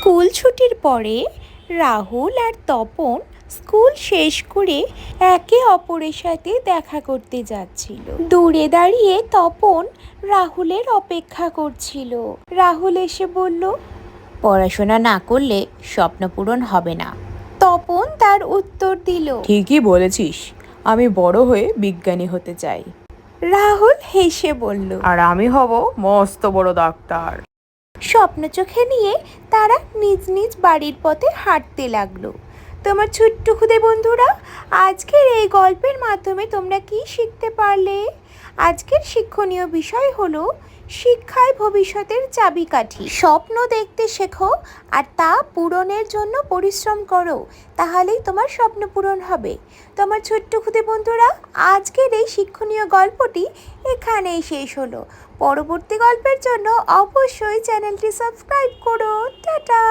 School ছুটির পরে রাহুল আর Tapan school শেষ করে একে অপরের সাথে দেখা করতে যাচ্ছিল। দূরে দাঁড়িয়ে তপন রাহুলের অপেক্ষা করছিল। রাহুল এসে বলল পড়াশোনা না করলে স্বপ্ন পূরণ হবে না। তপন তার উত্তর দিল ঠিকই বলেছিস আমি বড় হয়ে বিজ্ঞানী হতে চাই। রাহুল হেসে বলল আর আমি হব মস্ত বড় ডাক্তার। স্বপ্ন চোখে নিয়ে তারা নিজ নিজ বাড়ির পথে হাঁটতে লাগল। তোমার ছোট্ট খুদে বন্ধুরা, আজকের এই গল্পের মাধ্যমে তোমরা কি শিখতে পারলে? আজকের শিক্ষণীয় বিষয় হলো শিক্ষায় ভবিষ্যতের চাবিকাঠি। স্বপ্ন দেখতে শেখো আর তা পূরণের জন্য পরিশ্রম করো, তাহলেই তোমার স্বপ্ন পূরণ হবে। তোমার ছোট্ট খুদে বন্ধুরা, আজকের এই শিক্ষণীয় গল্পটি এখানেই শেষ হলো। পরবর্তী গল্পের জন্য অবশ্যই চ্যানেলটি সাবস্ক্রাইব করো। টাটা!